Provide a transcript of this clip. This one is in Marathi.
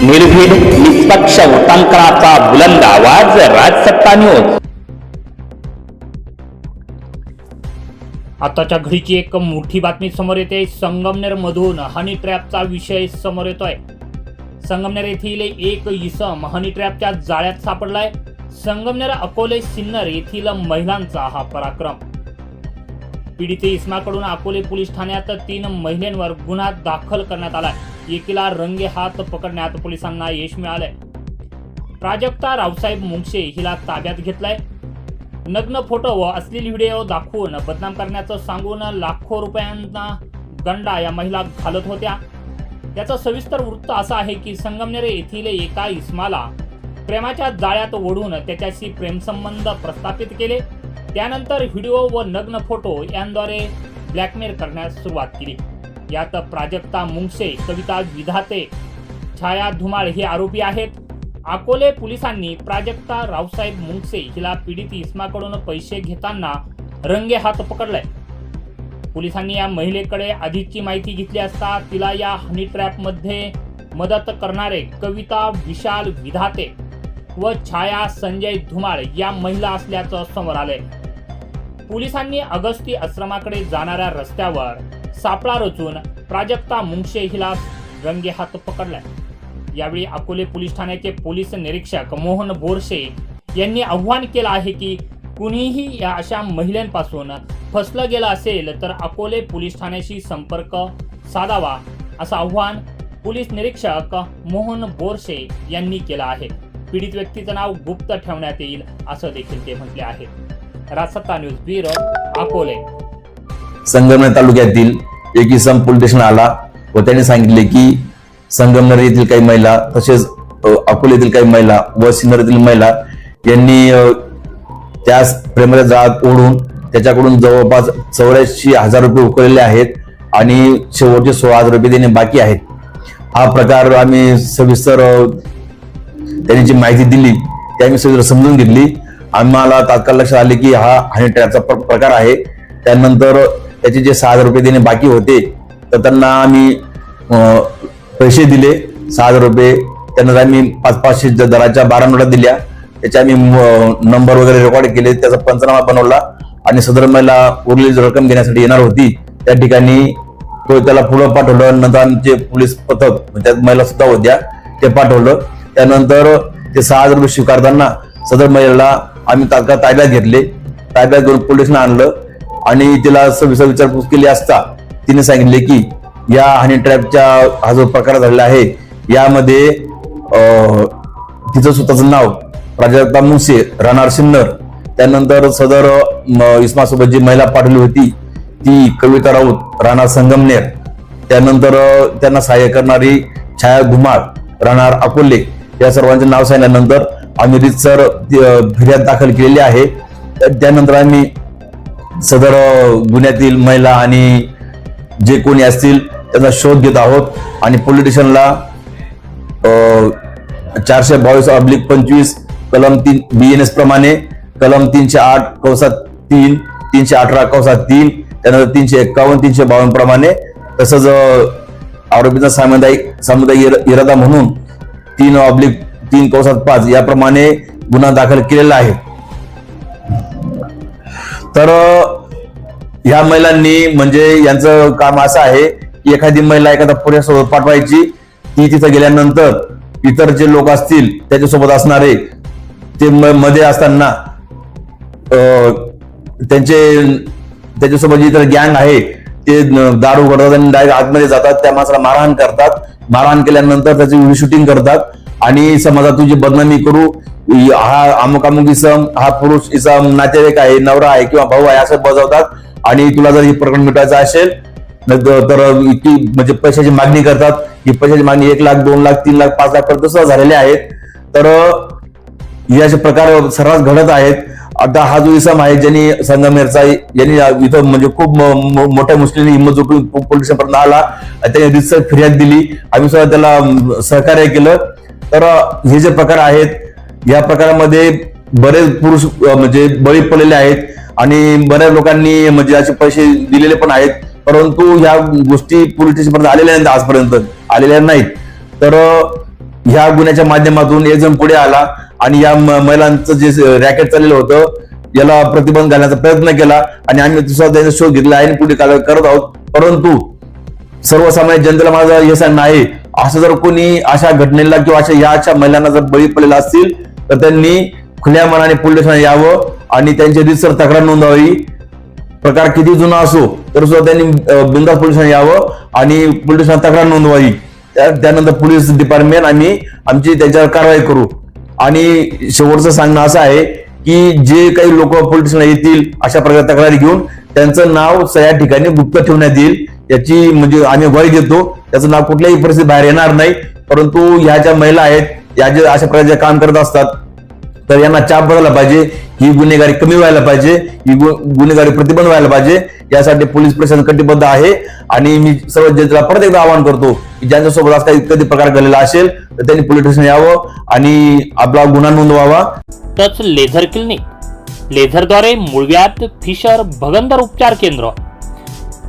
निर्भीड निष्पक्ष उटंकनाचा बुलंद आवाज राजसत्ता न्यूज आताच्या घडीची एक मोठी बातमी समोर येते. संगमनेर मधून हनी ट्रॅपचा विषय समोर येतोय. संगमनेर येथील एक इसम हनी ट्रॅपच्या जाळ्यात सापडलाय. संगमनेर अकोले सिन्नर येथील महिलांचा हा पराक्रम. पीडित इसमाकडून अकोले पोलीस ठाण्यात तीन महिलांवर गुन्हा दाखल करण्यात आलाय. एकीला रंगे हात पकडण्यात पोलिसांना यश मिळालंय. प्राजक्ता रावसाहेब मुंगशे हिला ताब्यात घेतलाय. नग्न फोटो व असलेली व्हिडिओ दाखवून बदनाम करण्याचं सांगून लाखो रुपयांना गंडा या महिला घालत होत्या. त्याचं सविस्तर वृत्त असं आहे की संगमनेर येथील एका इस्माला प्रेमाच्या जाळ्यात ओढून त्याच्याशी प्रेमसंबंध प्रस्थापित केले. त्यानंतर व्हिडिओ व नग्न फोटो यांद्वारे ब्लॅकमेल करण्यास सुरुवात केली. यात प्राजक्ता मुंगसे कविता विधाते छाया धुमाळ हे आरोपी आहेत. अकोले पोलिसांनी प्राजक्ता रावसाहेब मुंगसे हिला पीडित इस्माकडून पैसे घेताना रंगे हात पकडलाय. पोलिसांनी या महिलेकडे आधीची माहिती घेतली असता तिला या हनी ट्रॅपमध्ये मदत करणारे कविता विशाल विधाते व छाया संजय धुमाळ या महिला असल्याचं समोर आलंय. पोलिसांनी अगस्ती आश्रमाकडे जाणाऱ्या रस्त्यावर सापळा रचून प्राजक्ता मुंगशे हिला रंगे हात पकडलाय. यावेळी अकोले पोलीस ठाण्याचे पोलीस निरीक्षक मोहन बोरशे यांनी आव्हान केलं आहे की कुणीही या अशा महिलांपासून फसलं गेलं असेल तर अकोले पोलीस ठाण्याशी संपर्क साधावा असं आव्हान पोलीस निरीक्षक मोहन बोरशे यांनी केलं आहे. पीडित व्यक्तीचं नाव गुप्त ठेवण्यात येईल असं देखील ते म्हटले आहे. Rajsatta news bureau Akole. Sangamner तालुक्यातील एक इसम पोलीस स्टेशन आला व त्यांनी सांगितले की संगमनेर येथील काही महिला तसेच अकोले येथील काही महिला व सिन्नर येथील महिला यांनी त्यास प्रेमाच्या जाळात ओढून त्याच्याकडून जवळपास चौऱ्याऐंशी हजार रुपये उकळलेले आहेत आणि शेवटचे सोळा हजार रुपये देणे बाकी आहेत. हा प्रकार आम्ही सविस्तर त्यांनी जी माहिती दिली ती आम्ही सविस्तर समजून घेतली. आम्हाला तात्काळ लक्षात आले की हा हनी ट्रॅपचा प्र- प्रकार आहे. त्यानंतर त्याचे जे सहा हजार रुपये देणे बाकी होते तर त्यांना आम्ही पैसे दिले. सहा हजार रुपये त्यानंतर आम्ही पाच पाचशे दराच्या बारा नोटा दिल्या. त्याचे आम्ही नंबर वगैरे रेकॉर्ड केले. त्याचा पंचनामा बनवला आणि सदर महिला उरलेली रक्कम घेण्यासाठी येणार होती त्या ठिकाणी तो त्याला पुढं पाठवलं नंतर आमचे पोलीस पथक म्हणजे त्यात महिला सुद्धा होत्या ते पाठवलं. त्यानंतर ते सहा हजार रुपये स्वीकारताना सदर महिलेला आम्ही तात्काळ ताब्यात घेतले. ताब्यात घेऊन पोलिसनं आणलं. आणि तिला सविस्तर विचारपूस केली असता तिने सांगितले की या हनी ट्रॅपच्या हा जो प्रकार झालेला आहे यामध्ये तिचं स्वतःचं नाव प्राजक्ता मुसे राहणार सिन्नर. त्यानंतर सदर म, इस्मासोबत जी महिला पाठवली होती ती कविता राऊत राहणार संगमनेर. त्यानंतर त्यांना सहाय्य करणारी छाया घुमार राहणार अकोले या सर्वांचे नाव सांगितल्यानंतर आम्ही रितसर ती, फिर्याद दाखल केलेली आहे. त्यानंतर आम्ही सदर गुन्ह्यातील महिला आणि जे कोणी असतील त्याचा शोध घेत आहोत. आणि पोलीस चारशे बावीस अब्लिक पंचवीस कलम तीन बी एन एस प्रमाणे कलम तीनशे आठ कौसात तीन तीनशे अठरा कौसात तीन त्यानंतर तीनशे एक्कावन्न तीनशे बावन्न प्रमाणे. तसंच आरोपीचा सामुदायिक सामुदायिक इरादा म्हणून तीन ऑब्लिक तीन कौसात पाच याप्रमाणे गुन्हा दाखल केलेला आहे. तर ह्या महिलांनी म्हणजे यांचं काम असं आहे की एखादी महिला एखादा पुण्यासोबत पाठवायची ती तिथं गेल्यानंतर इतर जे लोक असतील त्याच्यासोबत असणारे ते मध्ये असताना अ, त्यांचे त्याच्यासोबत जे इतर गँग आहे ते दारू करतात आणि डायरेक्ट आतमध्ये जातात त्या माणसाला मारहाण करतात. मारहाण केल्यानंतर त्याची शूटिंग करतात. आणि समाजात तुझी बदनामी करू हा अमुक अमुक इसम हा पुरुष इसम नातेवाईक आहे नवरा आहे किंवा भाऊ आहे असं बजावतात. आणि तुला जर हे प्रकरण मिटवायचं असेल तर इतकी म्हणजे पैशाची मागणी करतात. ही पैशाची मागणी एक लाख दोन लाख तीन लाख पाच लाख पर्यंत सुद्धा झालेले आहेत. तर हे असे प्रकार सर्रास घडत आहेत. आता हा जो इसम आहे ज्यांनी संगमेरचा यांनी इथं म्हणजे खूप मोठ्या मुस्लिम हिंमत जुटून पोलिसांपर्यंत आला. आणि त्याने रितसर फिर्याद दिली. आम्ही सुद्धा त्याला सहकार्य केलं. तर हे जे प्रकार आहेत या प्रकारामध्ये बरेच पुरुष म्हणजे बळी पडलेले आहेत आणि बऱ्याच लोकांनी म्हणजे असे पैसे दिलेले पण आहेत. परंतु ह्या गोष्टी पोलीस स्टेशनपर्यंत आलेल्या नाहीत आजपर्यंत आलेल्या नाहीत. तर ह्या गुन्ह्याच्या माध्यमातून एक जण पुढे आला आणि या म- महिलांचं जे रॅकेट चाललेलं होतं याला प्रतिबंध घालण्याचा प्रयत्न केला आणि आम्ही दुसरा त्याचा शोध घेतला आहे आणि पुढे करत आहोत. परंतु सर्वसामान्य जनतेला माझं हे सांगणं आहे असं जर कोणी अशा घटनेला किंवा अशा या अशा महिलांना जर बळी पडलेला असतील तर त्यांनी खुल्या मनाने पोलीस ठाण्यात यावं आणि त्यांची रितसर तक्रार नोंदवावी. प्रकार किती जुना असो तर सुद्धा त्यांनी बिंदास बिनधास्त पोलीस ठाण्यात यावं आणि पोलीस ठाण्यात तक्रार नोंदवावी. त्यानंतर पोलीस डिपार्टमेंट आम्ही आमची त्यांच्यावर कारवाई करू. आणि शेवटचं सांगणं असं आहे की जे काही लोक पोलीस येतील अशा प्रकारे तक्रारी घेऊन त्यांचं नाव सगळ्या ठिकाणी गुप्त ठेवण्यात येईल. याची म्हणजे आम्ही वय देतो त्याचं नाव कुठल्याही परिस्थितीत बाहेर येणार नाही. परंतु ह्या ज्या महिला आहेत या ज्या अशा प्रकारचे काम करत असतात तर यांना चाप बदलला पाहिजे. ही गुन्हेगारी कमी व्हायला पाहिजे. ही गुन्हेगारी प्रतिबंध व्हायला पाहिजे. यासाठी पोलीस प्रशासन कटिबद्ध आहे. आणि मी सर्व जनतेला परत एकदा आवाहन करतो की ज्यांच्यासोबत असं काही कधी प्रकार घडलेला असेल तर त्यांनी पोलीस स्टेशन यावं आणि आपला गुन्हा नोंदवावा. Touch laser clinic. लेझरद्वारे मुळव्यात फिशर भगंदर उपचार केंद्र.